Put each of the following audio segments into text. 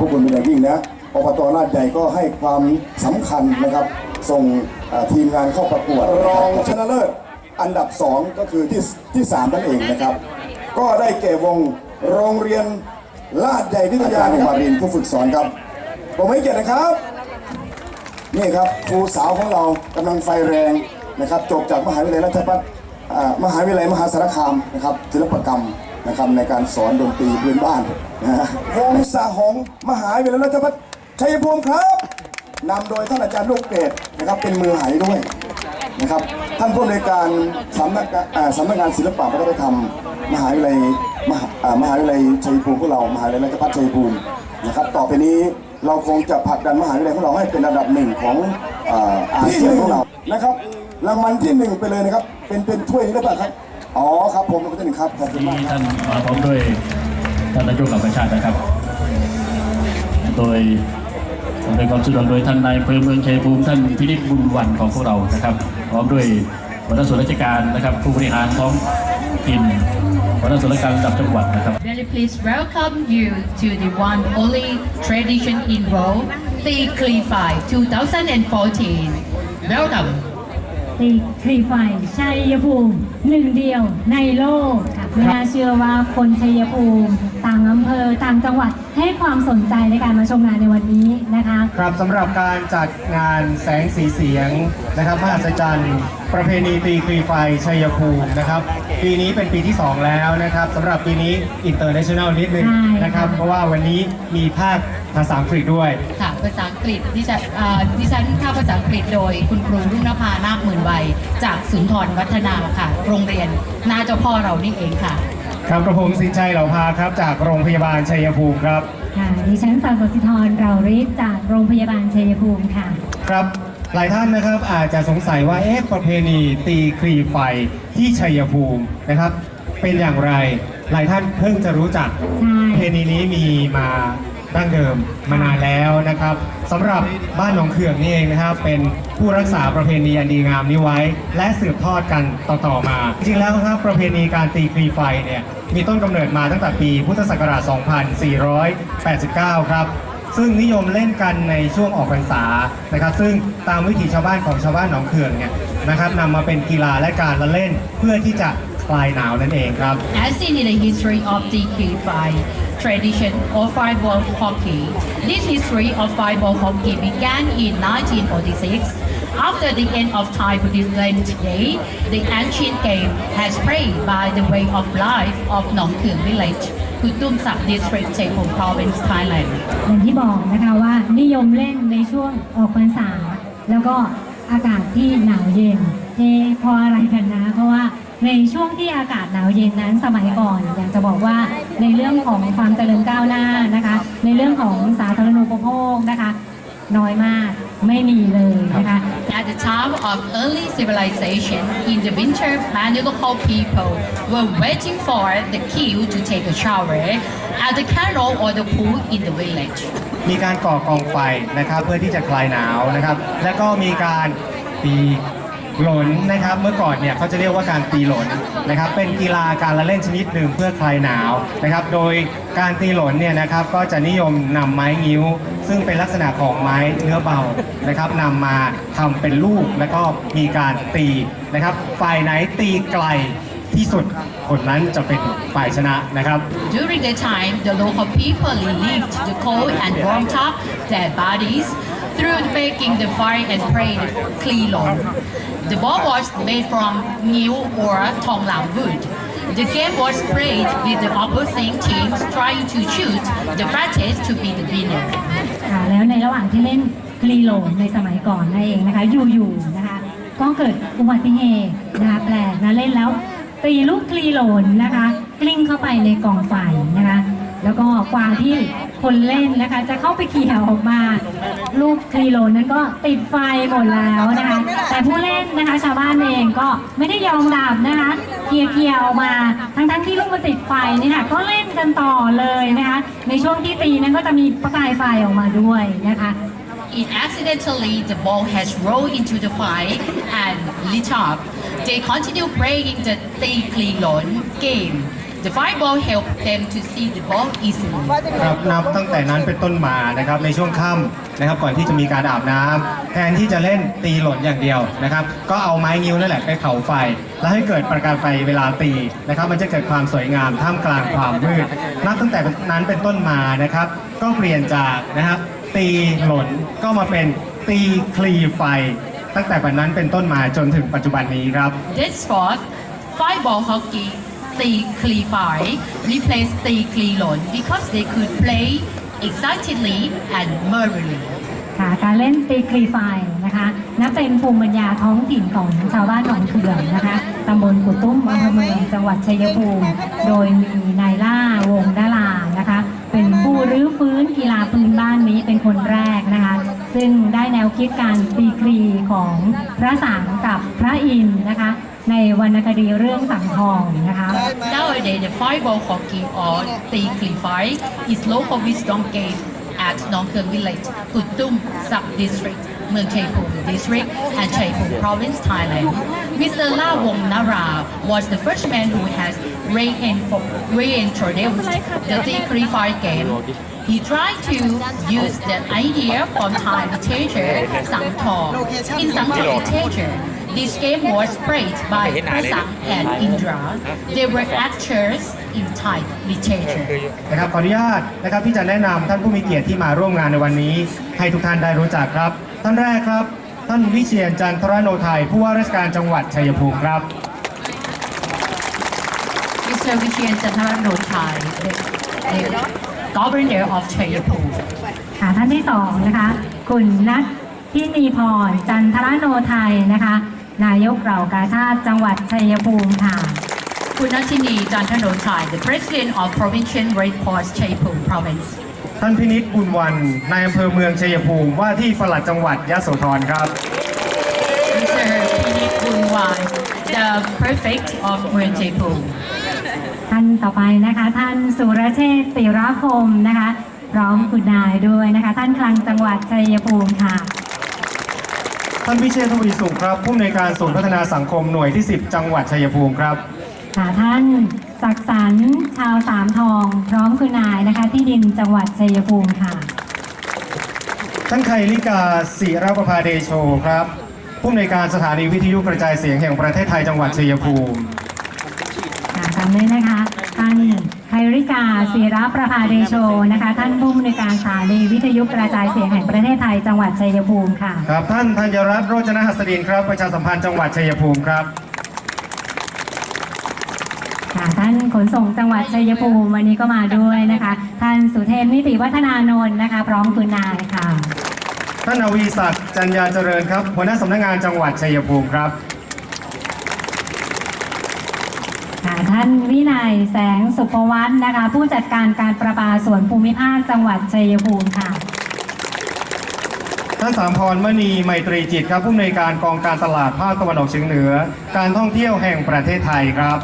พระคุณเป็นอย่างยิ่งนะอบตลาดใหญ่ก็ให้ความสำคัญนะครับ ส่งเอ่อทีมงานเข้าประกวดรองชนะเลิศอันดับ 2 ก็คือที่ที่3นั่นเองนะครับ ก็ได้แก่วงโรงเรียนลาดใหญ่วิทยาในมารินทร์ผู้ฝึกสอนครับผมให้เกียรตินะครับ นี่ครับครูสาวของเรากำลังไฟแรงนะครับ จบจากมหาวิทยาลัยราชภัฏอ่ามหาวิทยาลัยมหาสารคามนะครับศิลปกรรม นะครับในการสอนดนตรีพื้นบ้านนะฮะวงสาหงมหาวิทยาลัยราชภัฏชัยภูมิครับนำโดยท่านอาจารย์ลูกเกดนะครับเป็นมือหายด้วยนะครับท่านผู้ในวยการสำนักสำนักงานศิลปะวัฒนธรรม มหาวิทยาลัยมหามหาวิทยาลัยชัยภูมิพวกเรามหาวิทยาลัยราชภัฏชัยภูมินะครับต่อไปนี้เราคงจะผลักดันมหาวิทยาลัยของเราให้เป็นอันดับหนึ่งของอาเซียนของเรานะครับรางวัลที่หนึ่งไปเลยนะครับเป็นเป็นถ้วยนี้ได้ป่ะครับ อ๋อครับผมรางวัลที่หนึ่งครับขอบคุณมากครับท่านมาพร้อมด้วยท่านนายกเหล่าประชาตินะครับ โดยโดยความสะดวกโดยท่านนายอำเภอเมืองชัยภูมิท่านพินิจบุญวันของพวกเรานะครับ พร้อมด้วยหัวหน้าส่วนราชการนะครับ ผู้บริหารท้องถิ่นหัวหน้าส่วนราชการระดับจังหวัดนะครับ Very please welcome you to the one only tradition in Rome, the Clify 2014. Welcome. ตีคลีไฟชัยภูมิหนึ่งเดียวในโลกค่ะไม่น่าเชื่อว่าคนชัยภูมิต่างอำเภอต่างจังหวัดให้ความสนใจในการมาชมงานในวันนี้นะคะ ครับสำหรับการจัดงานแสงสีเสียงนะครับมหัศจรรย์ประเพณีตีคลีไฟชัยภูมินะครับปีนี้เป็นปีที่ 2 แล้วนะครับสำหรับปีนี้อินเตอร์เนชั่นแนลนิดนึงใช่ นะครับ เพราะว่าวันนี้มีภาคภาษาอังกฤษด้วย ค่ะ ภาษาอังกฤษดิฉันอ่าดิฉันภาคภาษาอังกฤษโดยคุณครูรุ่งนภานาคหมื่นวัยจากสุนทรวัฒนาค่ะ โรงเรียนหน้าเจ้าพ่อเรานี่เองค่ะ ครับกระผมสินชัยเหล่าพาครับจากโรงพยาบาลชัยภูมิครับค่ะดิฉันสาวสสิธรเราฤทธิ์จากโรงพยาบาลชัยภูมิค่ะ ครับหลายท่านนะครับอาจจะสงสัยว่าเอ๊ะประเพณีตีคลีไฟที่ชัยภูมินะครับ เป็นอย่างไรหลายท่านเพิ่งจะรู้จักใช่ประเพณีนี้มีมา ดั้งเดิมมานานแล้วนะครับสำหรับบ้านหนองเขื่องนี่เองนะครับ เป็นผู้รักษาประเพณีอันดีงามนี้ไว้ และสืบทอดกันต่อๆมา จริงๆแล้วครับประเพณีการตีคลีไฟเนี่ยมีต้นกำเนิดมาตั้งแต่ปีพุทธศักราช 2489 ครับซึ่งนิยมเล่นกันในช่วงออกพรรษานะครับ ซึ่งตามวิถีชาวบ้านของชาวบ้านหนองเขื่องเนี่ยนะครับนำมาเป็นกีฬาและการละเล่นเพื่อที่จะคลายหนาวนั่นเองครับ As seen in the history of the Clify tradition of fireball hockey, this history of fireball hockey began in 1946. After the end of Thai Buddhist Land today, the ancient game has spread by the way of life of Nong Khương village, Kutum Sak district, Chaiphum province, Thailand. อย่างที่บอกนะคะว่านิยมเล่นในช่วงออกพรรษา แล้วก็อากาศที่หนาวเย็นเทเพราอะไรกันนะ เพราะว่า ในช่วงที่อากาศหนาวเย็นนั้นสมัยก่อน อยากจะบอกว่าในเรื่องของความเจริญก้าวหน้านะคะ ในเรื่องของสาธารณูปโภคนะคะ น้อยมากไม่มีเลยนะคะ At the time of early civilization, in the winter, Maniloko people were waiting for the queue to take a shower at the canal or the pool in the village. มีการก่อกองไฟนะครับเพื่อที่จะคลายหนาวนะครับ และก็มีการตี หลนนะครับ เมื่อก่อนเนี่ยเขาจะเรียกว่าการตีหลนนะครับ เป็นกีฬาการละเล่นชนิดหนึ่งเพื่อคลายหนาวนะครับ โดยการตีหลนเนี่ยนะครับก็จะนิยมนำไม้งิ้ว ซึ่งเป็นลักษณะของไม้เนื้อเบานะครับนำมาทำเป็นลูกแล้วก็มีการตีนะครับ ฝ่ายไหนตีไกลที่สุดคนนั้นจะเป็นฝ่ายชนะนะครับ During the time, the local people relieved the cold and warmed up their bodies through baking the fire and prayed klilong. The ball was made from new or tonglam wood. The game was played with the opposing teams trying to shoot the fattest to be the winner. ค่ะแล้วในระหว่างที่เล่นกรีโลในสมัยก่อนนั่นเองนะคะอยู่ๆนะคะก็เกิดอุบัติเหตุนะคะแปลกนะเล่นแล้วตีลูกกรีโลนนะคะกลิ้งเข้าไปในกองไฟนะคะ แล้วก็กว่าที่คนเล่นนะคะ จะเข้าไปเขี่ยออกมา ลูกกรีโลนนั้นก็ติดไฟหมดแล้วนะคะ แต่ผู้เล่นนะคะ ชาวบ้านเองก็ไม่ได้ยอมดับนะคะเขี่ยเขี่ยออกมาทั้งๆที่ลูกมันติดไฟนี่ค่ะก็เล่นกันต่อเลยนะคะ ในช่วงที่ตีนั้นก็จะมีประกายไฟออกมาด้วยนะคะ It accidentally the ball has rolled into the fire and lit up. They continue playing the Tei Klilon game. The fireball helped them to see the ball easily. ครับนับตั้งแต่นั้นเป็นต้นมานะครับในช่วงค่ำนะครับก่อนที่จะมีการอาบน้ำแทนที่จะเล่นตีหล่นอย่างเดียวนะครับ ก็เอาไม้งิ้วนั่นแหละไปเผาไฟ แล้วให้เกิดประกายไฟเวลาตีนะครับ มันจะเกิดความสวยงามท่ามกลางความมืดนับตั้งแต่นั้นเป็นต้นมานะครับ ก็เปลี่ยนจากนะครับตีหล่นก็มาเป็นตีคลีไฟ ตั้งแต่วันนั้นเป็นต้นมาจนถึงปัจจุบันนี้ครับ Thenceforth, fireball hockey, Tee Klee Fai, replaced Tee Klee Lon because they could play excitedly and merrily. ค่ะการเล่นตีกรีไฟนะคะนับเป็นภูมิปัญญาท้องถิ่นของชาวบ้านหนองเขื่อนนะคะตำบลกุตุ้มอำเภอเมืองจังหวัดชัยภูมิ โดยมีนายล่าวงดารานะคะ เป็นผู้รื้อฟื้นกีฬาพื้นบ้านนี้เป็นคนแรกนะคะ ซึ่งได้แนวคิดการตีกรีของพระสังกับพระอินนะคะ ในวรรณคดีเรื่องสังทองนะคะ Nowadays, the fireball hockey or Tee Klee Fai is local wisdom game at Nongkern Village, Kutum Sub-District, Mueang Chaipum District, and Chaipum Province, Thailand. Mr. La Wong Nara was the first man who has rein- reintroduced the Tee Klee Fai game. He tried to use the idea from Thai literature, Sang Tong. In Sang Tong literature, this game was played by Prasang and Indra. They were actors in Thai literature. นะครับขออนุญาตนะครับที่จะแนะนำท่านผู้มีเกียรติที่มาร่วมงานในวันนี้ ให้ทุกท่านได้รู้จักครับ ท่านแรกครับ ท่านวิเชียรจันทรโนไทยผู้ว่าราชการจังหวัดชัยภูมิครับ Mr. Vichian Chantaranochai, the, the governor of Chayapur. ค่ะท่านที่สองนะคะ คุณนัทพินีพร จันทรโนไทยนะคะ นายกเหล่ากาชาติจังหวัดชัยภูมิค่ะ Punatini Chantaranochai, the president of Provincial Red Cross Chayapur province. ท่านพินิจบุญวันนายอำเภอเมืองชัยภูมิว่าที่ปลัดจังหวัดยะโสธรครับ Mr. Pinit Bunwan, the prefect of Mueang Chayapur. ท่านต่อไปนะคะ ท่านสุรเชษฐ์ติรคมนะคะพร้อมคุณนายด้วยนะคะ ท่านคลังจังหวัดชัยภูมิค่ะ ท่านวิเชษฐ์ทวีสุขครับผู้อำนวยการศูนย์พัฒนาสังคมหน่วยที่ 10 จังหวัดชัยภูมิครับ ค่ะท่านศักดิ์สรรค์ชาวสามทอง พร้อมคุณนายนะคะ ที่ดินจังหวัดชัยภูมิค่ะ ท่านไคลิกาศิรประภาเดโชครับผู้อำนวยการสถานีวิทยุกระจายเสียงแห่งประเทศไทยจังหวัดชัยภูมิค่ะตามด้วยนะคะท่าน ไพริกาศิรประภาเดโชนะคะท่านผู้อำนวยการสถานีวิทยุกระจายเสียงแห่งประเทศไทยจังหวัดชัยภูมิค่ะ ครับท่านธัญรัตน์โรจนหัสดินครับ ประชาสัมพันธ์จังหวัดชัยภูมิครับค่ะท่านขนส่งจังหวัดชัยภูมิวันนี้ก็มาด้วยนะคะ ท่านสุเทนนิติวัฒนานนท์นะคะ พร้อมคุณนายค่ะ ท่านอวีศักดิ์จันยาเจริญครับหัวหน้าสำนักงานจังหวัดชัยภูมิครับ ค่ะ ท่านวินัยแสงสุภวัฒน์นะคะ ผู้จัดการการประปาส่วนภูมิภาคจังหวัดชัยภูมิค่ะ ท่านสามพรมณีไมตรีจิตครับผู้อำนวยการกองการตลาดภาคตะวันออกเฉียงเหนือ การท่องเที่ยวแห่งประเทศไทยครับ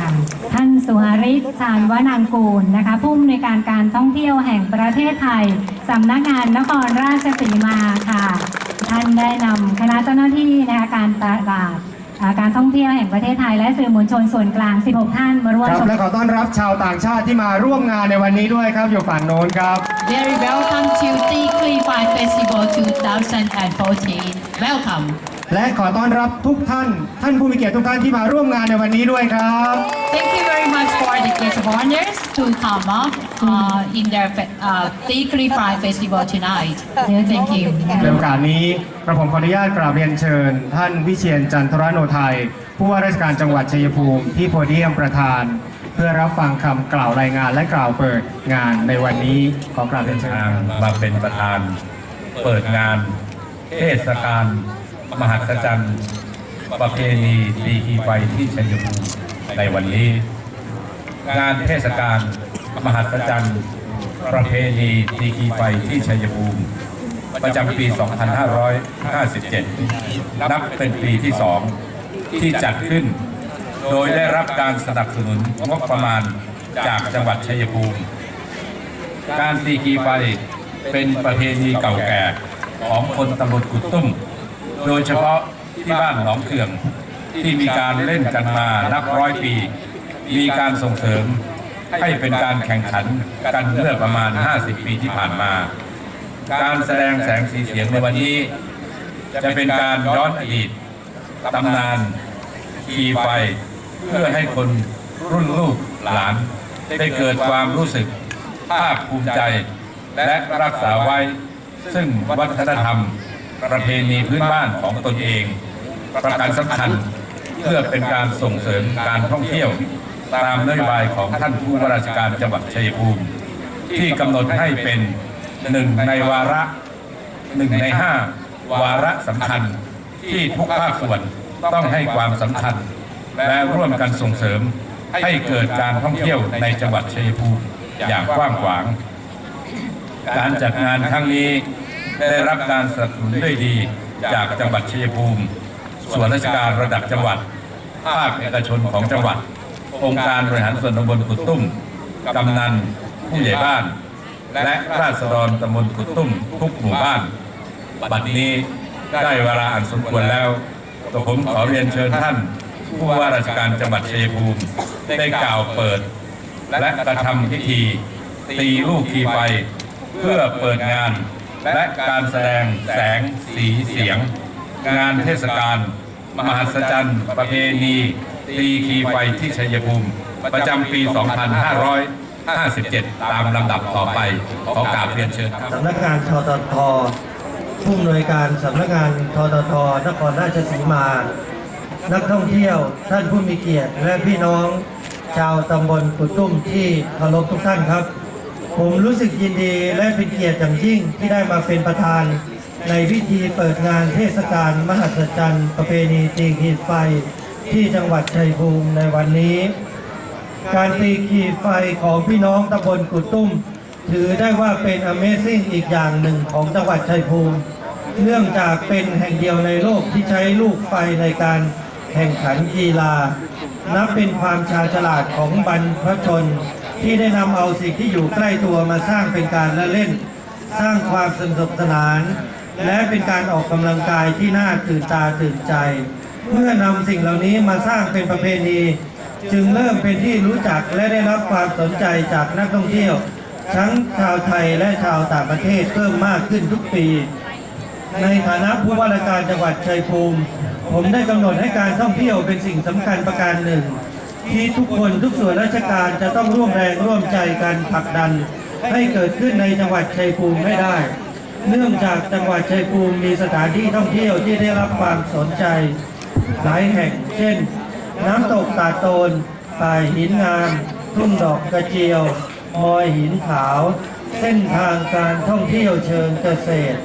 ค่ะท่านสุหริตชาญวนางกูลนะคะผู้อำนวยการการท่องเที่ยวแห่งประเทศไทยสำนักงานนครราชสีมาค่ะ ท่านได้นำคณะเจ้าหน้าที่นะคะการตลาดอ่า การท่องเที่ยวแห่งประเทศไทยและสื่อมวลชนส่วนกลาง 16 ท่านมาร่วมครับชม และขอต้อนรับชาวต่างชาติที่มาร่วมงานในวันนี้ด้วยครับอยู่ฝั่งโน้นครับ Very welcome to Tee Klee Fai Festival 2014. Welcome. และขอต้อนรับทุกท่าน ท่านผู้มีเกียรติทุกท่านที่มาร่วมงานในวันนี้ด้วยครับ Thank you very much for the guest of honors to come up uh, in their fe- uh, Tee Klee Fai Festival tonight. Thank you. ในโอกาสนี้กระผมขออนุญาตกราบเรียนเชิญ ท่านวิเชียนจันทรโนไทย ผู้ว่าราชการจังหวัดชัยภูมิที่โพเดียมประธาน เพื่อรับฟังคำกล่าวรายงานและกล่าวเปิดงานในวันนี้ขอกราบเรียนเชิญทางมาเป็นประธานเปิดงานเทศกาลมหัศจรรย์ประเพณีตีกีไฟที่ชัยภูมิในวันนี้ งานเทศกาลมหัศจรรย์ประเพณีตีกีไฟที่ชัยภูมิ ประจำปี 2557 นับเป็นปีที่สองที่จัดขึ้น โดยได้รับการสนับสนุนงบประมาณจากจังหวัดชัยภูมิ การตีกีไฟเป็นประเพณีเก่าแก่ของคนตำบลกุดตุ้ม โดยเฉพาะที่บ้านหนองเคืองที่มีการเล่นกันมานับร้อยปี มีการส่งเสริมให้เป็นการแข่งขันกันเมื่อประมาณ 50 ปีที่ผ่านมา การแสดงแสงสีเสียงในวันนี้ จะเป็นการย้อนอดีตตำนานขี่ไฟ เพื่อให้คนรุ่นลูกหลาน ได้เกิดความรู้สึกภาคภูมิใจ และรักษาไว้ ซึ่งวัฒนธรรม ประเพณีพื้นบ้านของตนเอง ประการสำคัญเพื่อเป็นการส่งเสริมการท่องเที่ยว ตามนโยบายของท่านผู้ว่าราชการจังหวัดชัยภูมิที่กำหนดให้เป็นหนึ่งในวาระหนึ่งในห้าวาระสำคัญที่ทุกภาคส่วนต้องให้ความสำคัญ และร่วมกันส่งเสริมให้เกิดการท่องเที่ยวในจังหวัดชัยภูมิอย่างกว้างขวาง การจัดงานครั้งนี้ได้รับการสนับสนุนด้วยดีจากจังหวัดชัยภูมิ ส่วนราชการระดับจังหวัด ภาคเอกชนของจังหวัด องค์การบริหารส่วนตำบลกุดตุ้มกำนันผู้ใหญ่บ้าน และราษฎรตำบลกุดตุ้มทุกหมู่บ้าน บัดนี้ได้เวลาอันสมควรแล้วตัวผมขอเรียนเชิญท่าน ผู้ว่าราชการจังหวัดชัยภูมิ ได้กล่าวเปิด และกระทำพิธี ตีลูกทีไฟ เพื่อเปิดงาน และการแสดงแสงสีเสียง งานเทศกาลมหัศจรรย์ ประเพณี ตีคีไฟที่ชัยภูมิ ประจำปี 2557 ตามลำดับต่อไป ขอกราบเรียนเชิญครับสำนักงานทททผู้อำนวยการสำนักงานทททนครราชสีมา นักท่องเที่ยวท่านผู้มีเกียรติ และพี่น้อง ชาวตำบลกุตุ้มที่เคารพทุกท่านครับ ผมรู้สึกยินดีและเป็นเกียรติอย่างยิ่งที่ได้มาเป็นประธาน ในพิธีเปิดงานเทศกาลมหัศจรรย์ ประเพณีตีขีดไฟ ที่จังหวัดชัยภูมิในวันนี้ การตีขีดไฟของพี่น้องตำบลกุดตุ้ม ถือได้ว่าเป็น Amazing อีกอย่างหนึ่งของจังหวัดชัยภูมิ เนื่องจากเป็นแห่งเดียวในโลกที่ใช้ลูกไฟในการแข่งขันกีฬา นับเป็นความชาญฉลาดของบรรพชน ที่ได้นำเอาสิ่งที่อยู่ใกล้ตัวมาสร้างเป็นการละเล่น สร้างความสนุกสนาน และเป็นการออกกำลังกายที่น่าตื่นตาตื่นใจ เมื่อนำสิ่งเหล่านี้มาสร้างเป็นประเพณี จึงเริ่มเป็นที่รู้จักและได้รับความสนใจจากนักท่องเที่ยว ทั้งชาวไทยและชาวต่างประเทศเพิ่มมากขึ้นทุกปี ในฐานะผู้ว่าราชการจังหวัดชัยภูมิ ผมได้กำหนดให้การท่องเที่ยวเป็นสิ่งสำคัญประการหนึ่ง ที่ทุกคนทุกส่วนราชการจะต้องร่วมแรงร่วมใจกันผลักดัน ให้เกิดขึ้นในจังหวัดชัยภูมิไม่ได้เนื่องจากจังหวัดชัยภูมิมีสถานที่ท่องเที่ยวที่ได้รับความสนใจ หลายแห่งเช่น น้ำตกตาโตนป่ายหินงาม ทุ่งดอกกระเจียว มอยหินขาว เส้นทางการท่องเที่ยวเชิงเกษตร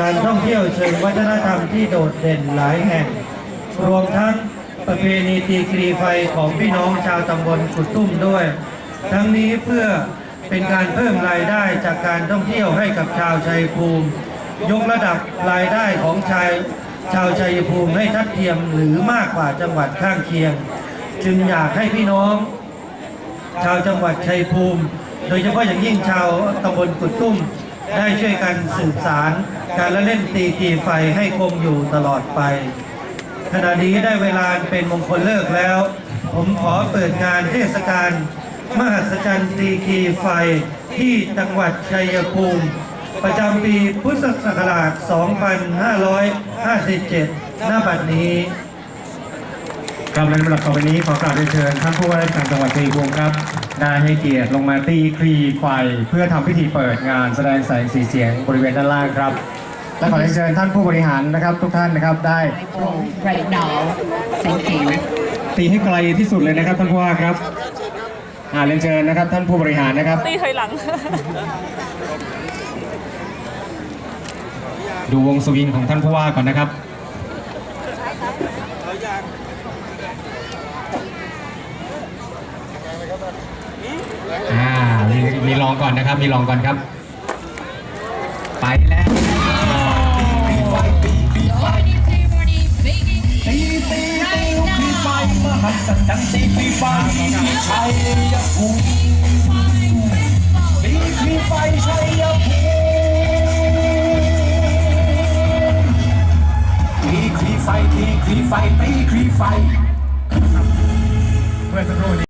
การท่องเที่ยวเชิงวัฒนธรรมที่โดดเด่นหลายแห่ง รวมทั้งประเพณีตีกรีไฟของพี่น้องชาวตำบลกุดตุ้มด้วย ทั้งนี้เพื่อเป็นการเพิ่มรายได้จากการท่องเที่ยวให้กับชาวชัยภูมิ ยกระดับรายได้ของชาย ชาวชัยภูมิให้ทัดเทียมหรือมากกว่าจังหวัดข้างเคียง จึงอยากให้พี่น้อง ชาวจังหวัดชัยภูมิ โดยเฉพาะอย่างยิ่งชาวตำบลกุดตุ้มได้ช่วยกันสืบสารการละเล่นตีกีไฟให้คงอยู่ตลอดไป ขณะนี้ได้เวลาเป็นมงคลเลิกแล้ว ผมขอเปิดงานเทศกาลมหัศจรรย์ตีกีไฟที่จังหวัดชัยภูมิ ประจำปีพุทธศักราช 2500 2557 หน้าบัดนี้ครับในลำดับต่อไปนี้ขอกราบเรียนเชิญท่านผู้ว่าราชการจังหวัดชัยภูมิครับได้ให้เกียรติลงมาตีครีไฟเพื่อทำพิธีเปิดงานแสดงแสงสีเสียงบริเวณด้านล่างครับ และขอเรียนเชิญท่านผู้บริหารนะครับ ทุกท่านนะครับได้ right now. Thank you. ตีให้ไกลที่สุดเลยนะครับท่านผู้ว่าครับอ่าเรียนเชิญนะครับ ท่านผู้บริหารนะครับตีถอยหลัง ดูวงสวิงของท่านผู้ว่าก่อนนะครับอ่ามีมีลองก่อนนะครับ มีลองก่อนครับ ไปแล้วตีคลีไฟ ตีคคลีไฟตีคลีไฟเพื่อสักครู่นี้